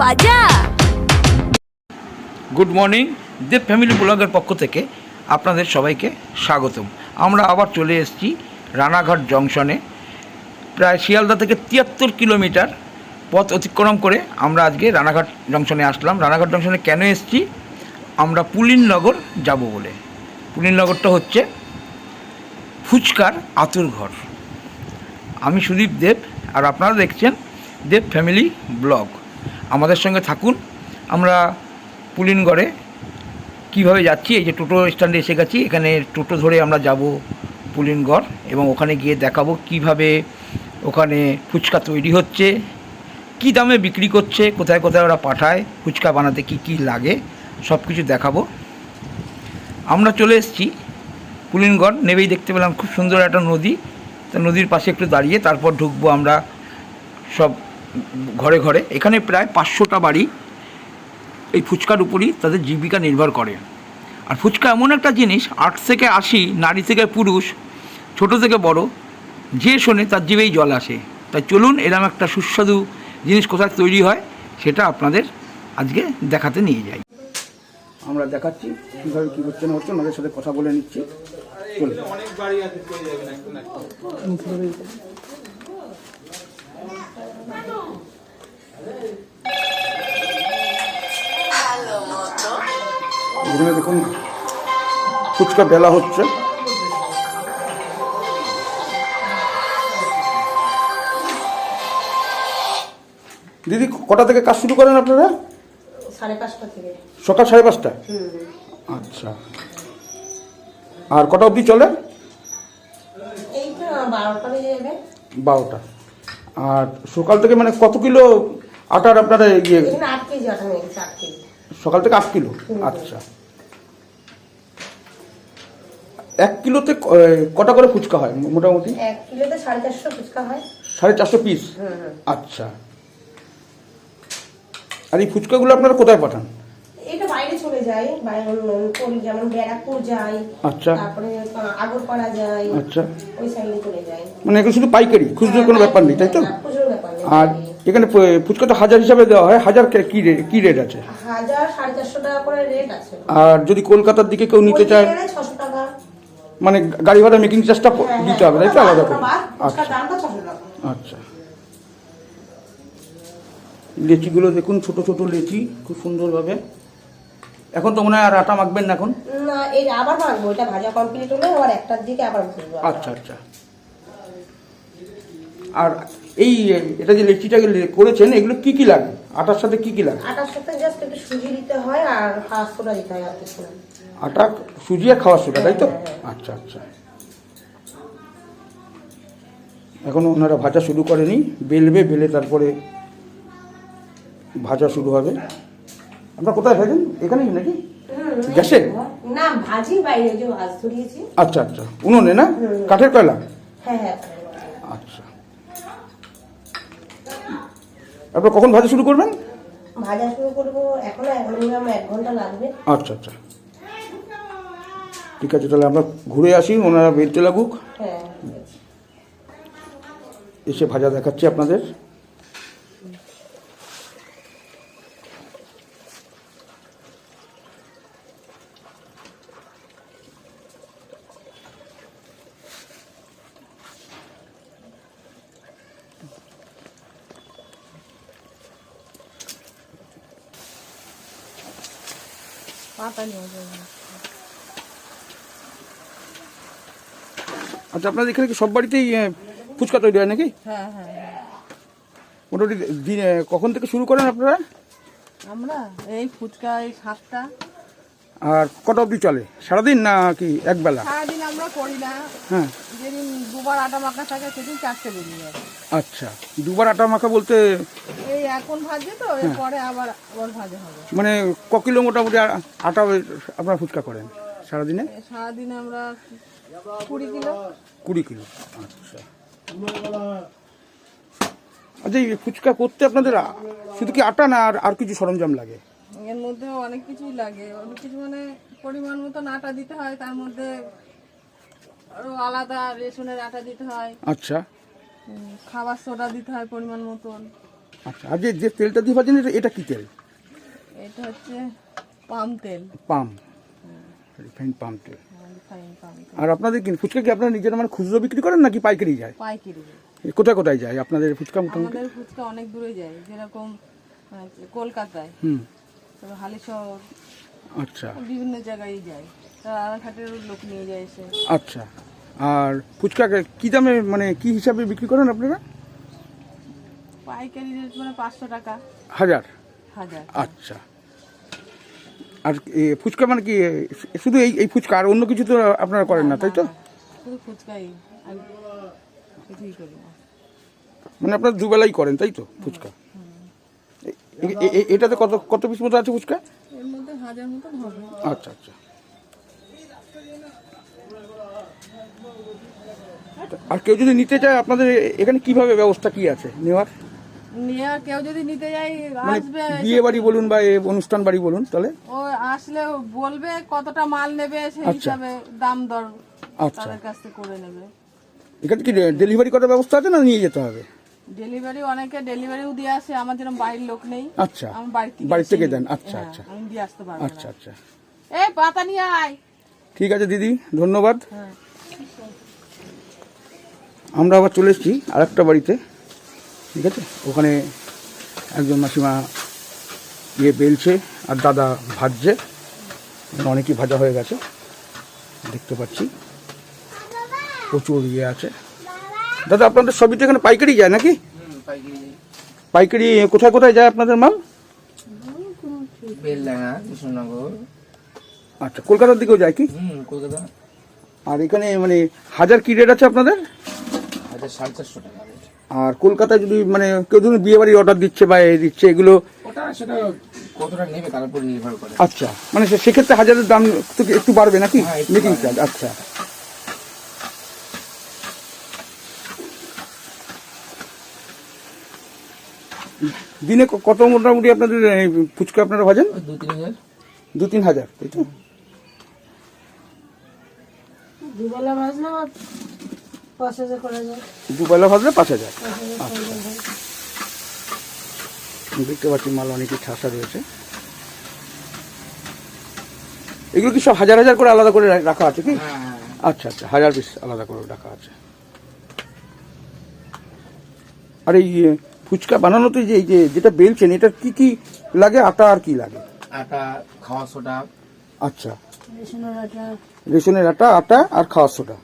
বাজা। Good morning দেব family ব্লগের পক্ষ থেকে আপনাদের সবাইকে স্বাগতম। আমরা আবার চলে এসেছি রানাঘাট জংশনে। প্রায় শিয়ালদা থেকে তিয়াত্তর কিলোমিটার পথ অতিক্রম করে আমরা আজকে রানাঘাট জংশনে আসলাম। রানাঘাট জংশনে কেন এসেছি? আমরা পুলিননগর যাব বলে। পুলিননগরটা হচ্ছে ফুচকার আতুর ঘর। আমি সুদীপ দেব আর আপনারা দেখছেন দেব ফ্যামিলি ব্লগ আমাদের সঙ্গে থাকুন। আমরা পুলিনগড়ে কীভাবে যাচ্ছি, এই যে টোটো স্ট্যান্ডে এসে গেছি, এখানে টোটো ধরে আমরা যাব পুলিনগড় এবং ওখানে গিয়ে দেখাবো কীভাবে ওখানে ফুচকা তৈরি হচ্ছে, কী দামে বিক্রি করছে, কোথায় কোথায় ওরা পাঠায়, ফুচকা বানাতে কি কি লাগে সব কিছু দেখাবো। আমরা চলে এসেছি পুলিনগড়, নেবেই দেখতে পেলাম, খুব সুন্দর একটা নদী। তা নদীর পাশে একটু দাঁড়িয়ে তারপর ঢুকবো আমরা সব ঘরে ঘরে, এখানে প্রায় পাঁচশোটা বাড়ি এই ফুচকার উপরই তাদের জীবিকা নির্ভর করে। আর ফুচকা এমন একটা জিনিস, আট থেকে আশি নারী থেকে পুরুষ, ছোট থেকে বড়, যে শোনে তার জীবেই জল আসে। তাই চলুন এরম একটা সুস্বাদু জিনিস কোথায় তৈরি হয়, সেটা আপনাদের আজকে দেখাতে নিয়ে যাই। আমরা দেখাচ্ছি, কীভাবে কী হচ্ছে না হচ্ছে, ওনাদের সাথে কথা বলে নিচ্ছি। এখানে দেখুন ফুচকা বেলা হচ্ছে। দিদি কটা থেকে কাজ শুরু করেন আপনারা? সকাল সাড়ে পাঁচটা? আচ্ছা। আর কটা অবধি চলে? বারোটা আর সকাল থেকে মানে কত কিলো আটার আপনারা ইয়ে সকাল থেকে আট কিলো? আচ্ছা। এক কিলোতে কটা করে ফুচকা হয় মোটামুটি? এক কিলোতে সাড়ে চারশো ফুচকা হয়। সাড়ে চারশো পিস? আচ্ছা। আর এই ফুচকাগুলো আপনারা কোথায় পাঠান? এটা বাইরে চলে যায়। বাইরে উম, কল- যেমন ব্যারাকপুর যায়। আচ্ছা। তারপরে আগরপাড়া যায়। আচ্ছা। ওই সাইডে চলে যায়। মানে এগুলো শুধু পাইকারি? খুচরো কোনো ব্যাপার নেই তাই তো? আর এখানে ফুচকা তো হাজার হিসাবে দেওয়া হয়। হাজার কে- কি রে- কি রেট আছে? হাজার সাড়ে চারশো টাকা করে রেট আছে। আর যদি কলকাতার দিকে কেউ নিতে চায়? ছশো টাকা মানে গাড়ি ভাড়া মেকিং চার্জটা হ্যাঁ, দিতে হবে তাই তো? হ্যাঁ, আলাদা করে। আচ্ছা। আচ্ছা। লেচিগুলো দেখুন ছোট ছোট লেচি খুব সুন্দরভাবে। এখন তো মনে হয় আর আটা মাখবেন না এখন? না এই আবার এটা ভাজা কমপ্লিট হলে আবার একটার দিকে আবার আচ্ছা আচ্ছা। আর এই এটা যে লেচিটা করেছেন এগুলো কি কি লাগে? আটার সাথে কি কি লাগে? আটার সাথে জাস্ট একটু সুজি দিতে হয় আর দিতে হয় আর কিছু না। আটা সুজি আর খাওয়ার সোডা তাই তো? আচ্ছা আচ্ছা। এখন ওনারা ভাজা শুরু করেনি বেলবে বেলে তারপরে ভাজা শুরু হবে। আপনার কোথায় ভাজেন? এখানেই নাকি? গ্যাসে? না ভাজি বাইরে যে ভাজ ধরিয়েছি। আচ্ছা আচ্ছা। উনুনে না? কাঠের কয়লা? হ্যাঁ হ্যাঁ আচ্ছা। আপনার কখন ভাজা শুরু করবেন? ভাজা শুরু করব এখনও এক ঘণ্টা লাগবে। আচ্ছা আচ্ছা। ঠিক আছে তাহলে আমরা ঘুরে আসি ওনারা বেলতে লাগুক। হ্যাঁ। এসে ভাজা দেখাচ্ছি আপনাদের। আচ্ছা আপনাদের এখানে কি সব বাড়িতেই ফুচকা তৈরি হয় নাকি? হ্যাঁ হ্যাঁ। হ্যাঁ। মোটামুটি দিনে কখন থেকে শুরু করেন আপনারা? আমরা এই ফুচকা এই সাতটা। আর কটা অবধি চলে? সারাদিন না কি একবেলা? সারাদিন আমরা করি না। হ্যাঁ। যেদিন দুবার আটা মাখা থাকে সেদিন চারটে বেরিয়ে যাবে আচ্ছা দুবার আটা মাখা বলতে এই এখন ভাজে তো এরপরে আবার আবার ভাজা হবে। মানে ক কিলো মোটামুটি আটা আপনারা ফুচকা করেন সারাদিনে? সারাদিনে আমরা কুড়ি কিলো? কুড়ি কিলো আচ্ছা। আচ্ছা এই ফুচকা করতে আপনাদের শুধু কি আটা না আর আর কিছু সরঞ্জাম লাগে? এর মধ্যে অনেক কিছুই লাগে। অনেক কিছু মানে পরিমাণ মতন আটা দিতে হয় তার মধ্যে আরও আলাদা রেশনের আটা দিতে হয়। আচ্ছা। খাবার সোডা দিতে হয় পরিমাণ মতন। আচ্ছা আর যে যে তেলটা দিয়ে ভাজেন এটা এটা কি তেল? এটা হচ্ছে পাম তেল। পাম। রিফাইন পাম তেল। আর আপনাদের কি ফুচকা কি আপনারা নিজেরা মানে খুচরো বিক্রি করেন নাকি পাইকারি যায়? পাইকারি কোথায় কোথায় যায়? আপনাদের ফুচকা মোটামুটি? আমাদের ফুচকা অনেক দূরে যায় যেরকম আহ, কলকাতায়। হুম। তারপর হালিশহর আচ্ছা। বিভিন্ন জায়গায় যায়। রানাঘাটের লোক নিয়ে যায় এসে। আচ্ছা। আর ফুচকা কি দামে মানে কি হিসাবে বিক্রি করেন আপনারা? পাইকারি রেট মানে পাঁচশো টাকা। হাজার? হাজার। আচ্ছা। আর ফুচকা মানে কি শুধু এই এই ফুচকা আর অন্য কিছু তো আপনারা করেন না তাই তো? মানে আপনারা দুবেলাই করেন তাই তো ফুচকা? এটাতে কত কত পিস মতো আছে ফুচকা? হাজার আচ্ছা আচ্ছা। আর কেউ যদি নিতে চায় আপনাদের এখানে কীভাবে ব্যবস্থা কি আছে নেওয়ার? নিয়ে কেউ যদি নিতে যাই মানে আসবে বিয়ে বাড়ি বলুন বা অনুষ্ঠান বাড়ি বলুন তাহলে? ও আসলে বলবে কতটা মাল নেবে সেই আচ্ছা। হিসাবে দাম দর আচ্ছা। তাদের কাছ থেকে করে নেবে। এখানে কি ডেলিভারি করার ব্যবস্থা আছে না নিয়ে যেতে হবে? ডেলিভারি অনেকে ডেলিভারিও দিয়ে আসে আমার যেরকম বাড়ির লোক নেই আচ্ছা। আমার বাড়ি থেকে বাড়ি থেকে নিই। দেন। আচ্ছা হ্যাঁ, আচ্ছা। আমি দিয়ে আসতে পারব আচ্ছা আচ্ছা। এই পাতা নিয়ে আয়। ঠিক আছে দিদি ধন্যবাদ। হ্যাঁ। আমরা আবার চলে এসেছি আর একটা বাড়িতে। ঠিক আছে? ওখানে একজন মাসিমা ইয়ে বেলছে আর দাদা ভাজছে। অনেকই ভাজা হয়ে গেছে। দেখতে পাচ্ছি। প্রচুর ইয়ে আছে। দাদা আপনাদের সবই তো এখানে পাইকারি যায় নাকি? পাইকারি কোথায় কোথায় যায় আপনাদের মাল? আচ্ছা কলকাতার দিকেও যায় কি? আর এখানে মানে হাজার কি রেট আছে আপনাদের? হাজার সাড়ে চারশো টাকা। আর কলকাতায় যদি মানে কেউ ধরুন বিয়ে বাড়ি অর্ডার দিচ্ছে বা এ দিচ্ছে এগুলো ওটা সেটা কতটা নেবে তার উপর নির্ভর করে। আচ্ছা মানে সে- সেক্ষেত্রে হাজারের দাম একটু একটু বাড়বে নাকি? হ্যাঁ, একটু মেকিং বাড়বে। চার্জ আচ্ছা। দিনে ক- কত মোটামুটি আপনাদের ফুচকা আপনারা ভাজেন? ওই দু তিন হাজার। দু তিন হাজার তাই তো? দুবেলা পাঁচ হাজার করে যায় দুবেলা ভাজলে পাঁচ হাজার। আচ্ছা। দেখতে পাচ্ছি মাল অনেকই ঠাসা রয়েছে। এগুলো কি সব হাজার হাজার করে আলাদা করে রাখা আছে কি? হ্যাঁ হ্যাঁ আচ্ছা আচ্ছা হাজার পিস আলাদা করে রাখা আছে। আর এই ফুচকা বানানোতে যে এই যে যেটা বেলছেন এটা কি কি লাগে আটা আর কি লাগে? আটা খাওয়া সোডা। আচ্ছা। রেশনের আটা। রেশনের আটা আটা আর খাওয়ার সোডা।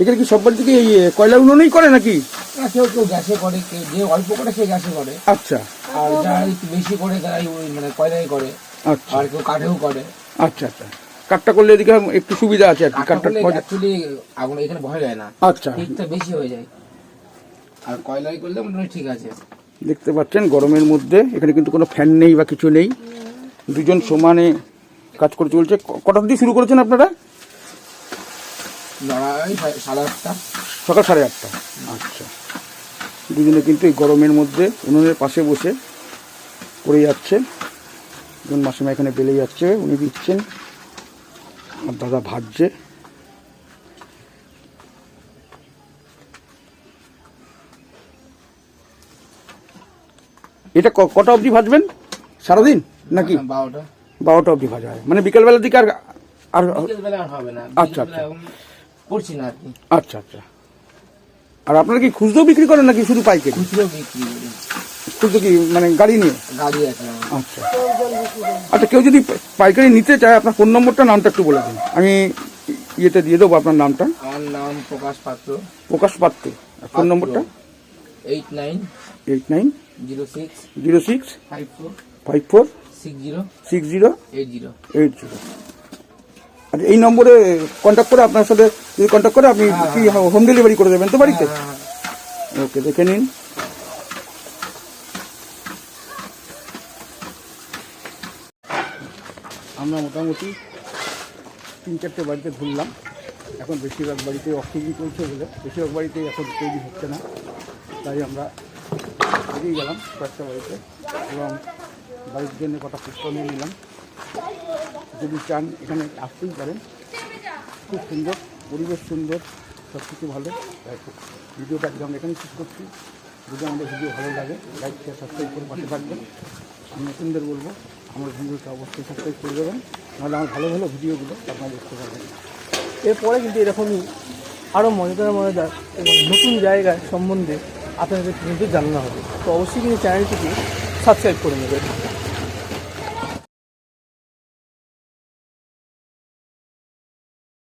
এখানে কি সব বাড়ি থেকে এই কয়লা উনুনেই করে নাকি? না কেউ কেউ গ্যাসে করে কেউ যে অল্প করে সে গ্যাসে করে। আচ্ছা। আর যারা একটু বেশি করে তারা ওই মানে কয়লাই করে আচ্ছা। আর কেউ কাঠেও করে। আচ্ছা আচ্ছা। কাঠটা করলে এদিকে একটু সুবিধা আছে আর কি কাঠটা অ্যাকচুয়ালি আগুন এখানে ভয় যায় না। আচ্ছা। হিটটা বেশি হয়ে যায়। আর কয়লাই করলে মোটামুটি ঠিক আছে। দেখতে পাচ্ছেন গরমের মধ্যে এখানে কিন্তু কোনো ফ্যান নেই বা কিছু নেই। দুজন সমানে কাজ করে চলছে। ক- কটা দিয়ে শুরু করেছেন আপনারা? লড়াই সাড়ে আটটা। সকাল সাড়ে আটটা। আচ্ছা। দুজনে কিন্তু এই গরমের মধ্যে উনুনের পাশে বসে করে যাচ্ছে একজন মাসিমা এখানে বেলে যাচ্ছে উনি দিচ্ছেন। আর দাদা ভাজছে। এটা কটা অবধি ভাজবেন? সারাদিন? নাকি? বারোটা। বারোটা অবধি ভাজা হয়। মানে বিকালবেলার দিকে আর আর হবে না। আচ্ছা, এখন করছি না আর কি। আচ্ছা আচ্ছা। আর আপনারা কি খুচরো বিক্রি করেন নাকি শুধু পাইকারি? খুচরো বিক্রি করি। খুচরো কি মানে গাড়ি নিয়ে? গাড়ি আছে আমার। আচ্ছা। আচ্ছা কেউ যদি পাইকারি নিতে চায় আপনার ফোন নম্বরটা নামটা একটু বলে দিন। আমি ইয়েতে দিয়ে দেবো আপনার নামটা। আমার নাম প্রকাশ পাত্র। প্রকাশ পাত্র। আর ফোন নম্বরটা? Eight nine eight nine zero six zero six five four five four six zero six zero eight zero. Eight zero. আচ্ছা এই নম্বরে কন্ট্যাক্ট করে আপনার সাথে যদি কন্ট্যাক্ট করে আপনি কি হোম ডেলিভারি করে দেবেন তো বাড়িতে? ওকে দেখে নিন। আমরা মোটামুটি তিন চারটে বাড়িতে ঘুরলাম। এখন বেশিরভাগ বাড়িতে অক্সিজেন চলছে বলে। বেশিরভাগ বাড়িতে এখন তৈরি হচ্ছে না। তাই আমরা বেরিয়ে গেলাম কয়েকটা বাড়িতে এবং বাড়ির জন্য কটা পুষ্প নিয়ে নিলাম। যদি চান, এখানে আসতেই পারেন। খুব সুন্দর, পরিবেশ সুন্দর সব কিছু ভালো ভিডিওটা আজকে আমরা এখানেই শেষ করছি, যদি আমাদের ভিডিও ভালো লাগে লাইক শেয়ার সাবস্ক্রাইব করে পাশে থাকবেন। আমি নতুনদের বলব, আমার ভিডিওটা অবশ্যই সাবস্ক্রাইব করে দেবেন। নাহলে আমার ভালো ভালো ভিডিওগুলো আপনারা দেখতে পারবেন এরপরে কিন্তু এরকমই আরও মজাদার মজাদার এবং নতুন জায়গার সম্বন্ধে আপনাদের কিন্তু জানানো হবে। তো অবশ্যই কিন্তু চ্যানেলটিকে সাবস্ক্রাইব করে নেবেন।